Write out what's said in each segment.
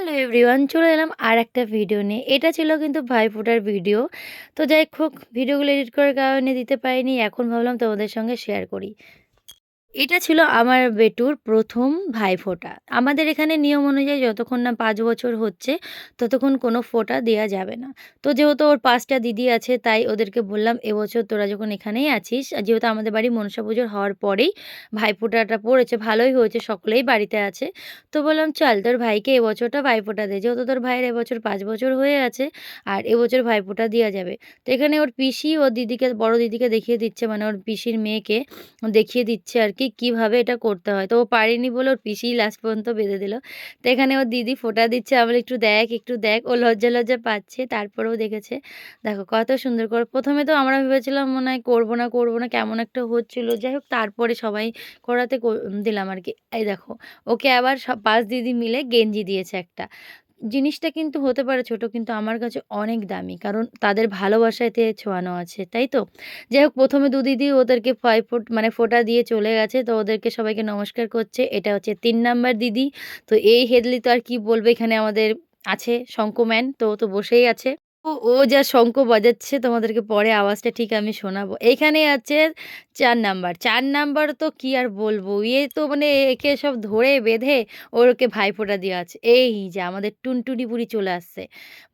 Hello everyone, চলে এলাম আর একটা ভিডিও নিয়ে। এটা ছিল কিন্তু ভাইফোঁটার ভিডিও তো যাই হোক ভিডিওগুলো এডিট করার কারণে দিতে পারিনি, এখন ভাবলাম তোমাদের সঙ্গে শেয়ার করি। এটা ছিল আমার বেটুর প্রথম ভাইফোঁটা। আমাদের এখানে নিয়ম অনুযায়ী যতক্ষণ না পাঁচ বছর হচ্ছে, ততক্ষণ কোনো ফোঁটা দেওয়া যাবে না। তো যেহেতু ওর পাঁচটা দিদি আছে, তাই ওদেরকে বললাম এবছর তোরা যখন এখানেই আছিস যেহেতু আমাদের বাড়ি মনসা পুজোর হওয়ার পরেই ভাইফোঁটাটা পড়েছে, ভালোই হয়েছে, সকলেই বাড়িতে আছে। তো বললাম, চল তোর ভাইকে এবছরটা ভাইফোঁটা দে, যেহেতু তোর ভাইয়ের এবছর পাঁচ বছর হয়ে আছে, আর এবছর ভাইফোঁটা দেওয়া যাবে। তো এখানে ওর পিসি ওর দিদিকে, বড় দিদিকে দেখিয়ে দিচ্ছে মানে ওর পিসির মেয়েকে দেখিয়ে দিচ্ছে আর কি কীভাবে এটা করতে হয়? তো ও পারেনি বলে ওর পিসিই লাস্ট পর্যন্ত বেঁধে দিল। তো এখানে ওর দিদি ফোটা দিচ্ছে আমার একটু দেখ একটু দেখ। ও লজ্জা লজ্জা পাচ্ছে তারপরেও দেখেছে, দেখো কত সুন্দর করে। প্রথমে তো আমরা ভেবেছিলাম মনে হয় করব না করব না, কেমন একটা হচ্ছিল। যাই হোক, তারপরে সবাই করাতে দিলাম আর কি। এই দেখো, ওকে আবার সব পাঁচ দিদি মিলে গেঞ্জি দিয়েছে একটা। জিনিসটা কিন্তু হতে পারে ছোট কিন্তু আমার কাছে অনেক দামি। কারণ তাদের ভালোবাসা এতে ছোঁয়ানো আছে, তাই তো? যাই হোক প্রথমে দু দিদি ওদেরকে ফাইভ ফুট মানে ফোটা দিয়ে চলে গেছে, তো ওদেরকে সবাইকে নমস্কার করছে। এটা হচ্ছে তিন নাম্বার দিদি। তো এই হেদলি তো আর কি বলবে? এখানে আমাদের আছে শঙ্কম্যান তো তো বসেই আছে। ও যা শঙ্খ বাজাচ্ছে তোমাদেরকে পরে আওয়াজটা ঠিক আমি শোনাবো। এখানে আছে চার নাম্বার। চার নাম্বার তো কি আর বলব? ইয়ে তো মানে একে সব ধরে বেঁধে ওরকে ভাইফোঁটা দেওয়া আছে। এই যে আমাদের টুনটুনি বুড়ি চলে আসছে।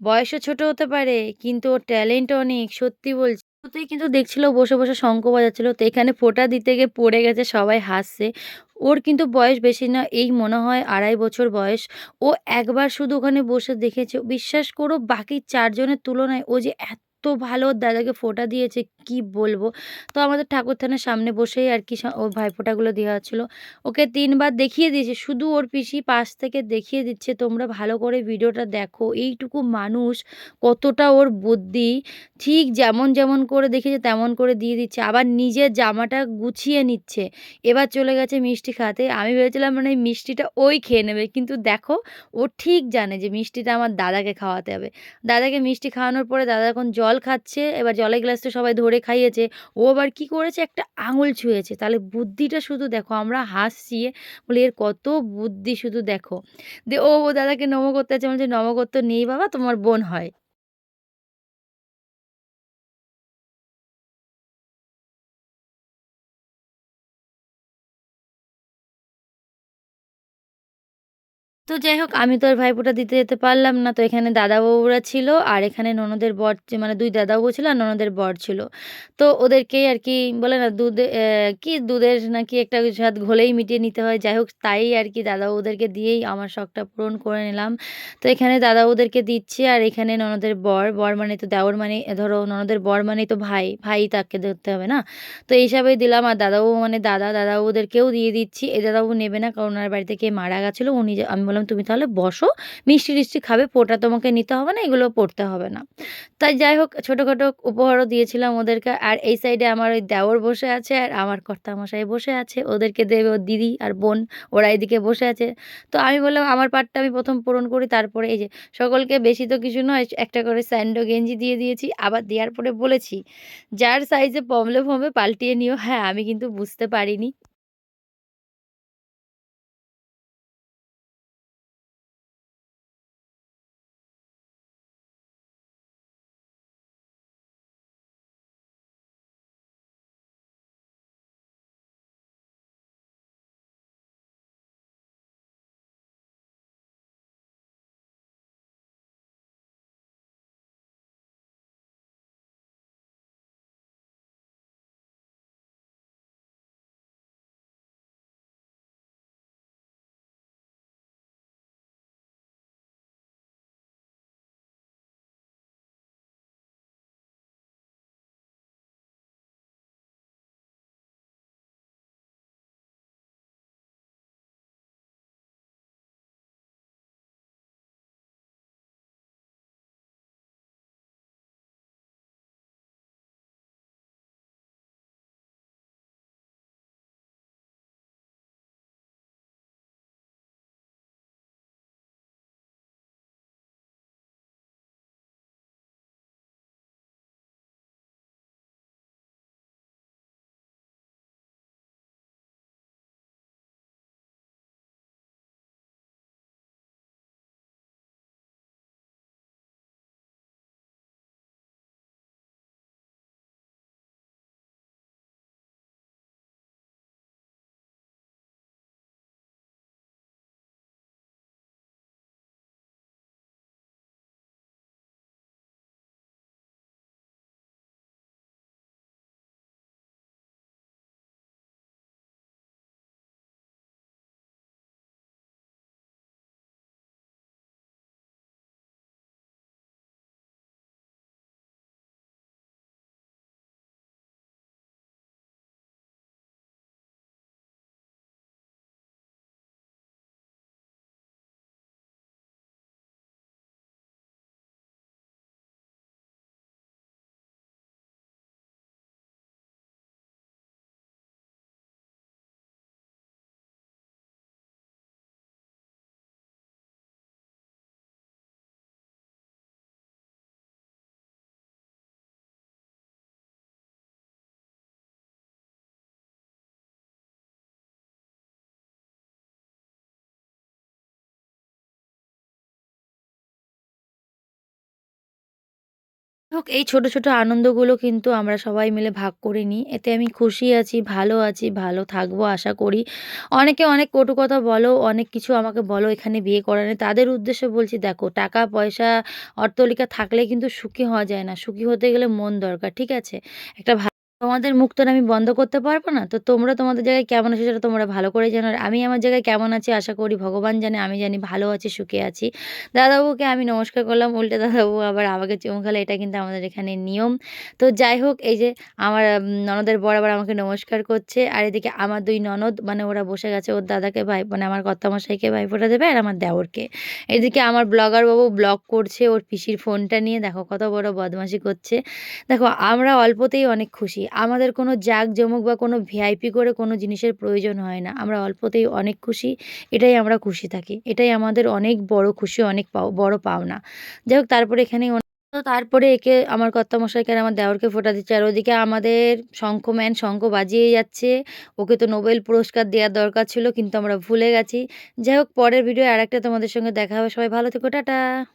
বয়সও ছোট হতে পারে, কিন্তু ওর ট্যালেন্ট অনেক, সত্যি বলছি। কিন্তু দেখছিল বসে বসে শঙ্খ বাজাচ্ছিল, তো এখানে ফোঁটা দিতে গিয়ে পড়ে গেছে, সবাই হাসছে। ওর কিন্তু বয়স বেশি না, এই মনে হয় আড়াই বছর বয়স। ও একবার শুধু ওখানে বসে দেখেছে। বিশ্বাস করো, বাকি চারজনের তুলনায় ও যে এত ভালো ওর দাদাকে ফোঁটা দিয়েছে, কি বলব? তো আমাদের ঠাকুর থানার সামনে বসেই আর কি ওর ভাইফোঁটাগুলো দেওয়া হচ্ছিল। ওকে তিনবার দেখিয়ে দিয়েছে, শুধু ওর পিসি পাশ থেকে দেখিয়ে দিচ্ছে, তোমরা ভালো করে ভিডিওটা দেখো, এইটুকু মানুষ কতটা ওর বুদ্ধি, ঠিক যেমন যেমন করে দেখেছে তেমন করে দিয়ে দিচ্ছে, আবার নিজের জামাটা গুছিয়ে নিচ্ছে, এবার চলে গেছে মিষ্টি খাতে আমি ভেবেছিলাম মানে মিষ্টিটা ওই খেয়ে নেবে, কিন্তু দেখো, ও ঠিক জানে যে মিষ্টিটা আমার দাদাকে খাওয়াতে হবে। দাদাকে মিষ্টি খাওয়ানোর পরে দাদা এখন জল খাচ্ছে, এবার জলের গ্লাসটা সবাই ধরে খাইয়েছে। ও আবার কী করেছে? একটা আঙুল ছুঁয়েছে। তাহলে বুদ্ধিটা শুধু দেখো, আমরা হাসছি, বলি এর কত বুদ্ধি শুধু দেখো। দে ও, দাদাকে নম করতে আছে, বলছে, নম করতে নেই বাবা, তোমার বোন হয়। তো যাই হোক আমি তো আর ভাইফোঁটা দিতে যেতে পারলাম না। তো এখানে দাদাবাবুরা ছিল আর এখানে ননদের বর মানে দুই দাদা বউ ছিল আর ননদের বর ছিল। তো ওদেরকেই আর কি বলে না, দুধে কি দুধের নাকি একটা স্বাদ ঘোলেই মিটিয়ে নিতে হয়। যাই হোক তাই আর কি দাদা ওদেরকে দিয়েই আমার শখটা পূরণ করে নিলাম। তো এখানে দাদা ওদেরকে দিচ্ছি আর এখানে ননদের বর বর মানে তো দেওর মানে ধরো ননদের বর মানে তো ভাই ভাই তাকে ধরতে হবে না? তো এই হিসাবেই দিলাম আর দাদাবাবু মানে দাদা, দাদাবাবুদেরকেও দিয়ে দিচ্ছি। এই দাদাবাবু নেবে না, কারণ ওনার বাড়িতে কে মারা গেছিল, উনি আমি বললাম, তুমি তাহলে বসো, মিষ্টি টিষ্টি খাবে, পোটা তোমাকে নিতে হবে না, এগুলো পড়তে হবে না। তাই যাই হোক, ছোটোখাটো উপহারও দিয়েছিলাম ওদেরকে। আর এই সাইডে আমার ওই দেওর বসে আছে, আর আমার কর্তামশাই বসে আছে। ওদেরকে দেবে ওর দিদি আর বোন, ওরা এদিকে বসে আছে। তো আমি বললাম, আমার পাটটা আমি প্রথম পূরণ করি, তারপরে এই যে, সকলকে বেশি তো কিছু নয়, একটা করে স্যান্ডো, গেঞ্জি দিয়ে দিয়েছি, আবার দেওয়ার পরে বলেছি, যার সাইজে পমলে ফমে পাল্টিয়ে নিও। হ্যাঁ আমি কিন্তু বুঝতে পারিনি। হোক এই ছোট, ছোট আনন্দগুলো কিন্তু আমরা সবাই মিলে ভাগ করে নিই। এতে আমি খুশি আছি, ভালো আছি, ভালো থাকব আশা করি। অনেকে অনেক কটু কথা বলো, অনেক কিছু আমাকে বলো এখানে বিয়ে করানো। তাদের উদ্দেশ্যে বলছি দেখো টাকা পয়সা, অর্থলিকা থাকলে কিন্তু সুখী হওয়া যায় না। সুখী হতে গেলে মন দরকার। ঠিক আছে? একটা তোমাদের মুখ তো আমি বন্ধ করতে পারব না। তো তোমরা তোমাদের জায়গায় কেমন আছো সেটা তোমরা ভালো করে জানো। আর আমি আমার জায়গায় কেমন আছি আশা করি ভগবান জানে, আমি জানি ভালো আছি, সুখে আছি। দাদাবাবুকে আমি নমস্কার করলাম, উল্টে দাদাবাবু আবার আমাকে চুমু খেলো। এটা কিন্তু আমাদের এখানে নিয়ম। তো যাই হোক এই যে আমার ননদের বর আবার আমাকে নমস্কার করছে। আর এদিকে আমার দুই ননদ মানে ওরা বসে গেছে ওর দাদাকে ভাই মানে আমার কর্তামশাইকে ভাইফোঁটা দেবে আর আমার দেওরকে। এদিকে আমার ব্লগার বাবু ব্লগ করছে ওর পিসির ফোনটা নিয়ে দেখো কত বড় বদমাশি করছে। দেখো আমরা অল্পতেই অনেক খুশি। আমাদের কোনো জাঁকজমক বা কোনো ভিআইপি করে কোনো জিনিসের প্রয়োজন হয় না। আমরা অল্পতেই অনেক খুশি। এটাই আমরা খুশি থাকি। এটাই আমাদের অনেক বড় খুশি, অনেক বড় পাওনা। যাই হোক তারপরে এখানে তো তারপরে একে আমার কর্তামশাইকে আর আমার দেওরকে ফোটা দিচ্ছে। আর ওদিকে আমাদের শঙ্খম্যান শঙ্খ বাজিয়ে যাচ্ছে। ওকে তো নোবেল পুরস্কার দেওয়ার দরকার ছিল কিন্তু আমরা ভুলে গেছি। যাই হোক পরের ভিডিওয়ে আরেকটা তোমাদের সঙ্গে দেখা হবে। সবাই ভালো থেকো। টাটা।